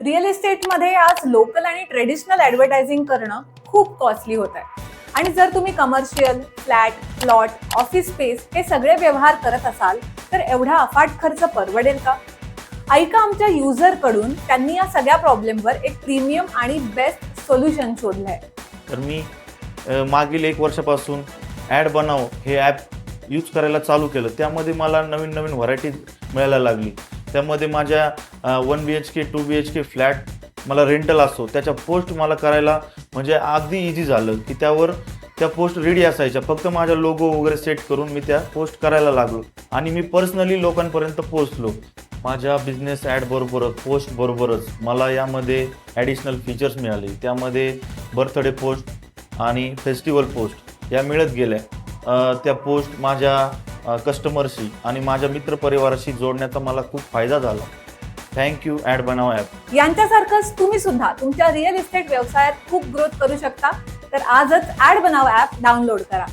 Real इस्टेटमध्ये आज local आणि ट्रेडिशनल ॲडव्हर्टायझिंग करणं खूप कॉस्टली होत आहे. आणि जर तुम्ही commercial flat plot office space हे सगळे व्यवहार करत असाल तर एवढा अफाट खर्च परवडेल का? ऐका आमच्या युजरकडून त्यांनी या सगळ्या प्रॉब्लेमवर एक प्रीमियम आणि बेस्ट सोल्युशन शोधलं आहे तर मी मागील एक वर्षापासून ॲड बनाव हे ॲप यूज करायला चालू केलं. त्यामध्ये मला नवीन नवीन व्हरायटी मिळायला लागली. त्यामध्ये माझ्या one B H K two B H K flat मला रेंटल असो त्याच्या पोस्ट मला करायला म्हणजे अगदी इझी झालं की त्यावर त्या पोस्ट रेडी असायच्या. फक्त माझ्या लोगो वगैरे सेट करून मी त्या पोस्ट करायला लागलो. आणि मी पर्सनली लोकांपर्यंत पोचलो माझ्या बिझनेस ॲडबरोबरच पोस्टबरोबरच पोस्ट बरोबरच मला यामध्ये ॲडिशनल फीचर्स मिळाले. त्यामध्ये बर्थडे पोस्ट आणि फेस्टिवल पोस्ट या मिळत गेल्या. त्या पोस्ट माझ्या कस्टमरशी आणि माझ्या मित्रपरिवाराशी जोडण्याचा मला खूप फायदा झाला. Thank you ad Banao app यांच्यासारखंच तुम्ही सुद्धा तुमच्या रिअल इस्टेट व्यवसायात खूप ग्रोथ करू शकता. तर आजच ॲड बनाव ॲप डाउनलोड करा.